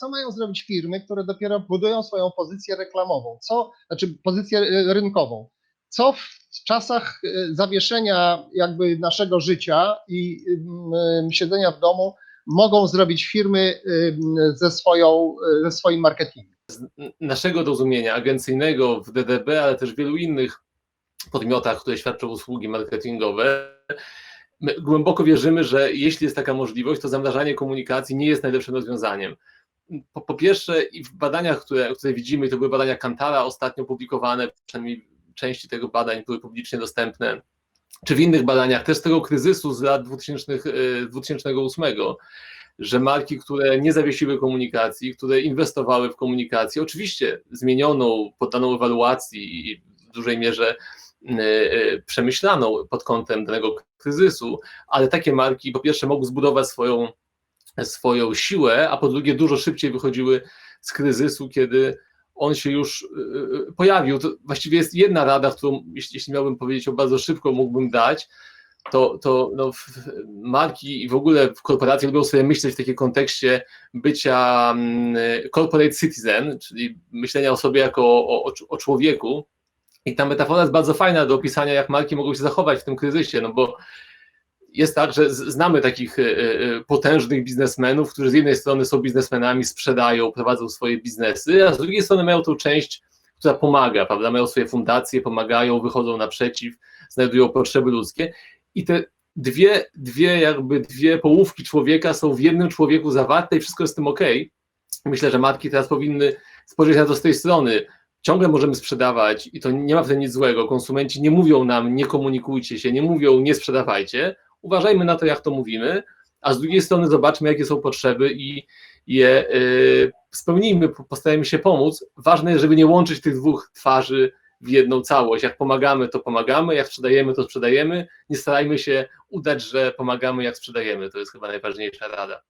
Co mają zrobić firmy, które dopiero budują swoją pozycję reklamową? Co, znaczy pozycję e, rynkową? Co w czasach e, zawieszenia jakby naszego życia i mm, siedzenia w domu mogą zrobić firmy ze, swoją, e, ze swoim marketingiem? naszego rozumienia agencyjnego w DDB, ale też wielu innych podmiotach, które świadczą usługi marketingowe, my głęboko wierzymy, że jeśli jest taka możliwość, to zamrażanie komunikacji nie jest najlepszym rozwiązaniem. Po, po pierwsze, i w badaniach, które, które widzimy, to były badania Kantara ostatnio publikowane, przynajmniej części tego badań były publicznie dostępne, czy w innych badaniach, też tego kryzysu z lat 2000, e, 2008, że marki, które nie zawiesiły komunikacji, które inwestowały w komunikację, oczywiście zmienioną, poddaną ewaluacji i w dużej mierze e, e, przemyślaną pod kątem danego kryzysu, ale takie marki po pierwsze mogły zbudować swoją, swoją siłę, a po drugie dużo szybciej wychodziły z kryzysu, kiedy on się już e, pojawił. To właściwie jest jedna rada, którą, jeśli, miałbym powiedzieć, ją bardzo szybko mógłbym dać, to, to no, marki i w ogóle w korporacje lubią sobie myśleć w takim kontekście bycia mm, corporate citizen, czyli myślenia o sobie jako o, o, o człowieku. I ta metafora jest bardzo fajna do opisania, jak marki mogą się zachować w tym kryzysie, no bo jest tak, że znamy takich e, e, potężnych biznesmenów, którzy z jednej strony są biznesmenami, sprzedają, prowadzą swoje biznesy, a z drugiej strony mają tą część, która pomaga, prawda? Mają swoje fundacje, pomagają, wychodzą naprzeciw, znajdują potrzeby ludzkie i te dwie, dwie jakby dwie połówki człowieka są w jednym człowieku zawarte i wszystko jest z tym ok. Myślę, że marki teraz powinny spojrzeć na to z tej strony. Ciągle możemy sprzedawać i to nie ma w tym nic złego. Konsumenci nie mówią nam, nie komunikujcie się, nie mówią, nie sprzedawajcie. Uważajmy na to, jak to mówimy, a z drugiej strony zobaczmy, jakie są potrzeby i je y, spełnijmy, postarajmy się pomóc. Ważne jest, żeby nie łączyć tych dwóch twarzy w jedną całość. Jak pomagamy, to pomagamy, jak sprzedajemy, to sprzedajemy. Nie starajmy się udać, że pomagamy, jak sprzedajemy. To jest chyba najważniejsza rada.